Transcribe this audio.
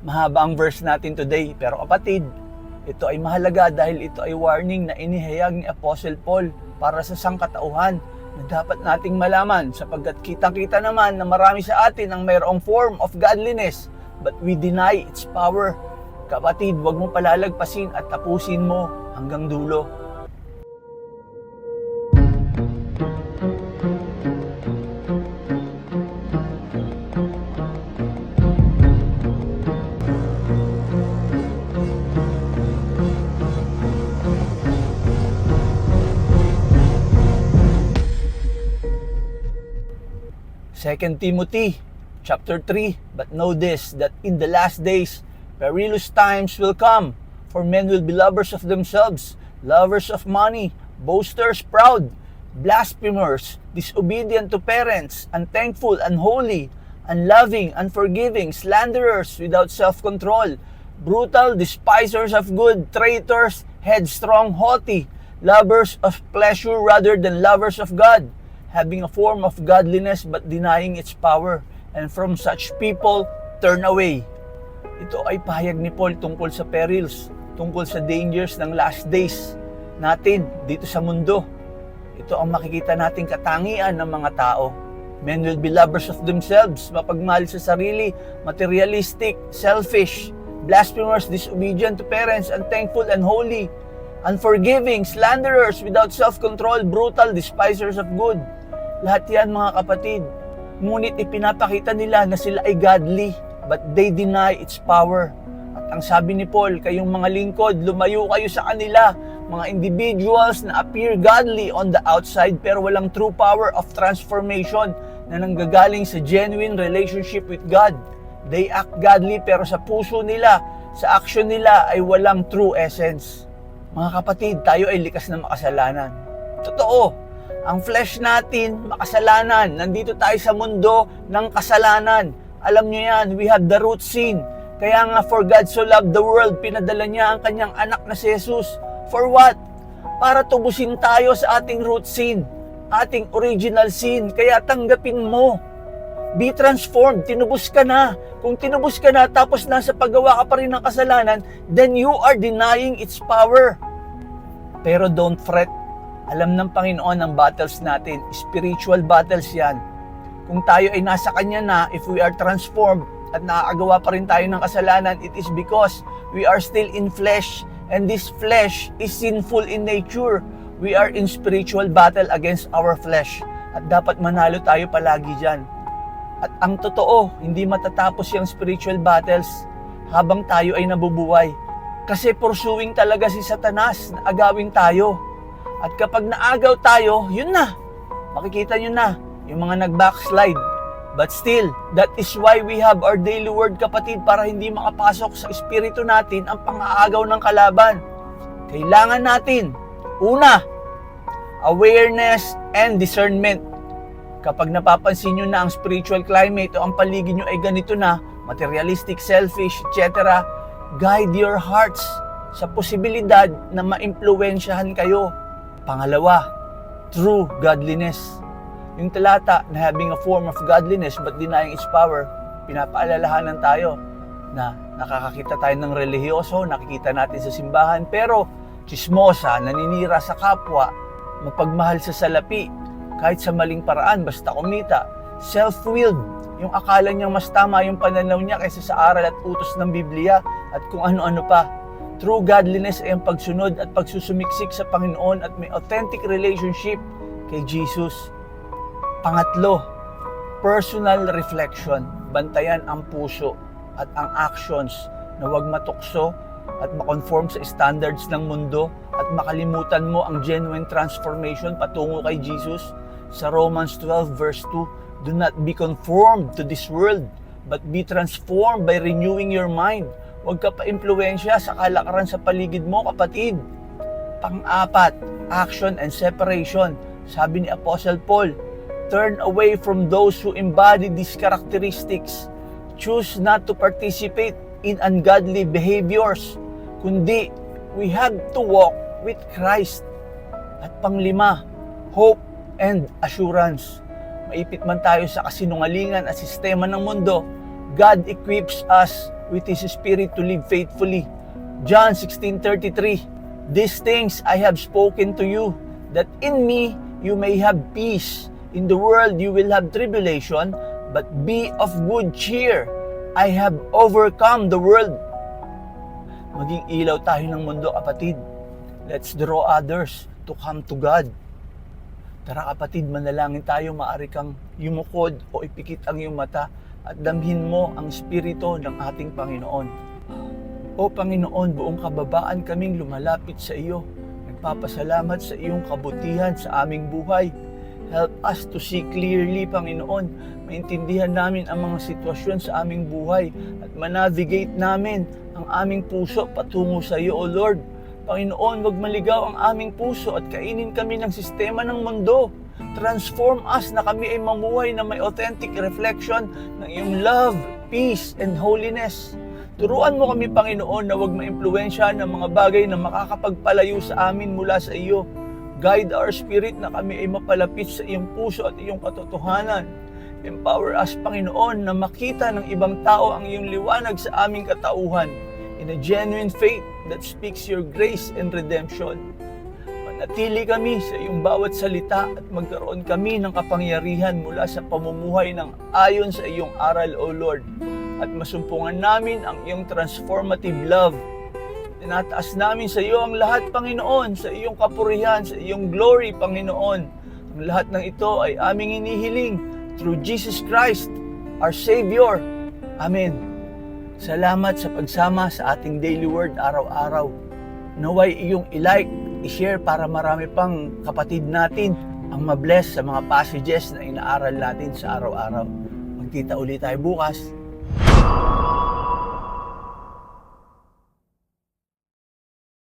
Mahaba ang verse natin today, pero kapatid, ito ay mahalaga dahil ito ay warning na inihayag ni Apostle Paul para sa sangkatauhan na dapat nating malaman sapagkat kitang-kita naman na marami sa atin ang mayroong form of godliness but we deny its power. Kapatid, huwag mo palalagpasin at tapusin mo hanggang dulo. Second Timothy chapter 3 But know this that in the last days perilous times will come for men will be lovers of themselves lovers of money boasters proud blasphemers disobedient to parents unthankful unholy unloving unforgiving slanderers without self-control brutal despisers of good traitors headstrong haughty lovers of pleasure rather than lovers of God having a form of godliness but denying its power, and from such people turn away. Ito ay pahayag ni Paul tungkol sa perils, tungkol sa dangers ng last days natin dito sa mundo. Ito ang makikita nating katangian ng mga tao. Men will be lovers of themselves, mapagmahal sa sarili, materialistic, selfish, blasphemers, disobedient to parents, unthankful, unholy, unforgiving, slanderers, without self-control, brutal, despisers of good. Lahat yan mga kapatid. Ngunit ipinapakita nila na sila ay godly, but they deny its power. At ang sabi ni Paul, kayong mga lingkod, lumayo kayo sa kanila, mga individuals na appear godly on the outside pero walang true power of transformation na nanggagaling sa genuine relationship with God. They act godly pero sa puso nila, sa action nila ay walang true essence. Mga kapatid, tayo ay likas na makasalanan. Totoo, ang flesh natin, makasalanan. Nandito tayo sa mundo ng kasalanan. Alam nyo yan, we have the root sin. Kaya nga, for God so loved the world, pinadala niya ang kanyang anak na si Jesus. For what? Para tubusin tayo sa ating root sin, ating original sin. Kaya tanggapin mo. Be transformed. Tinubos ka na. Kung tinubos ka na tapos nasa paggawa ka pa rin ng kasalanan, then you are denying its power. Pero don't fret. Alam ng Panginoon ang battles natin. Spiritual battles yan. Kung tayo ay nasa Kanya na, if we are transformed at nakakagawa pa rin tayo ng kasalanan, it is because we are still in flesh. And this flesh is sinful in nature. We are in spiritual battle against our flesh. At dapat manalo tayo palagi dyan. At ang totoo, hindi matatapos yung spiritual battles habang tayo ay nabubuhay. Kasi pursuing talaga si Satanas na agawin tayo. At kapag naagaw tayo, yun na. Makikita nyo na, yung mga nag-backslide. But still, that is why we have our daily word kapatid para hindi makapasok sa espiritu natin ang pang-aagaw ng kalaban. Kailangan natin, una, awareness and discernment. Kapag napapansin nyo na ang spiritual climate o ang paligid nyo ay ganito na, materialistic, selfish, etc., guide your hearts sa posibilidad na maimpluwensyahan kayo. Pangalawa, true godliness. Yung talata na having a form of godliness but denying its power, pinapaalalahanan tayo na nakakakita tayo ng relihiyoso, nakikita natin sa simbahan, pero chismosa, naninira sa kapwa, mapagmahal sa salapi, kahit sa maling paraan, basta kumita, self-willed, yung akala niyang mas tama yung pananaw niya kaysa sa aral at utos ng Biblia at kung ano-ano pa. True godliness ay ang pagsunod at pagsusumiksik sa Panginoon at may authentic relationship kay Jesus. Pangatlo, personal reflection. Bantayan ang puso at ang actions na huwag matukso at makonform sa standards ng mundo at makalimutan mo ang genuine transformation patungo kay Jesus. Sa Romans 12 verse 2, Do not be conformed to this world, but be transformed by renewing your mind. Huwag ka pa impluensya sa kalakaran sa paligid mo, kapatid. Pang-apat, action and separation. Sabi ni Apostle Paul, turn away from those who embody these characteristics. Choose not to participate in ungodly behaviors, kundi we have to walk with Christ. At panglima, hope and assurance. Maipit man tayo sa kasinungalingan at sistema ng mundo, God equips us with His Spirit to live faithfully. John 16:33 These things I have spoken to you that in me you may have peace. In the world you will have tribulation but be of good cheer. I have overcome the world. Maging ilaw tayo ng mundo kapatid. Let's draw others to come to God. Tara kapatid, manalangin tayo, maaari kang yumukod o ipikit ang iyong mata at damhin mo ang spirito ng ating Panginoon. O Panginoon, buong kababaan kaming lumalapit sa iyo. Nagpapasalamat sa iyong kabutihan sa aming buhay. Help us to see clearly, Panginoon. Maintindihan namin ang mga sitwasyon sa aming buhay at manavigate namin ang aming puso patungo sa iyo, O Lord. Panginoon, wag maligaw ang aming puso at kainin kami ng sistema ng mundo. Transform us na kami ay mamuhay na may authentic reflection ng iyong love, peace, and holiness. Turuan mo kami, Panginoon, na huwag maimpluwensya ng mga bagay na makakapagpalayo sa amin mula sa iyo. Guide our spirit na kami ay mapalapit sa iyong puso at iyong katotohanan. Empower us, Panginoon, na makita ng ibang tao ang iyong liwanag sa aming katauhan in a genuine faith that speaks your grace and redemption. Manatili kami sa iyong bawat salita at magkaroon kami ng kapangyarihan mula sa pamumuhay ng ayon sa iyong aral, O Lord. At masumpungan namin ang iyong transformative love. Tinataas namin sa iyo ang lahat, Panginoon, sa iyong kapurihan, sa iyong glory, Panginoon. Ang lahat ng ito ay aming inihiling through Jesus Christ, our Savior. Amen. Salamat sa pagsama sa ating daily word araw-araw. Naway iyong i-like, i-share para marami pang kapatid natin ang mabless sa mga passages na inaaral natin sa araw-araw. Magkita ulit tayo bukas.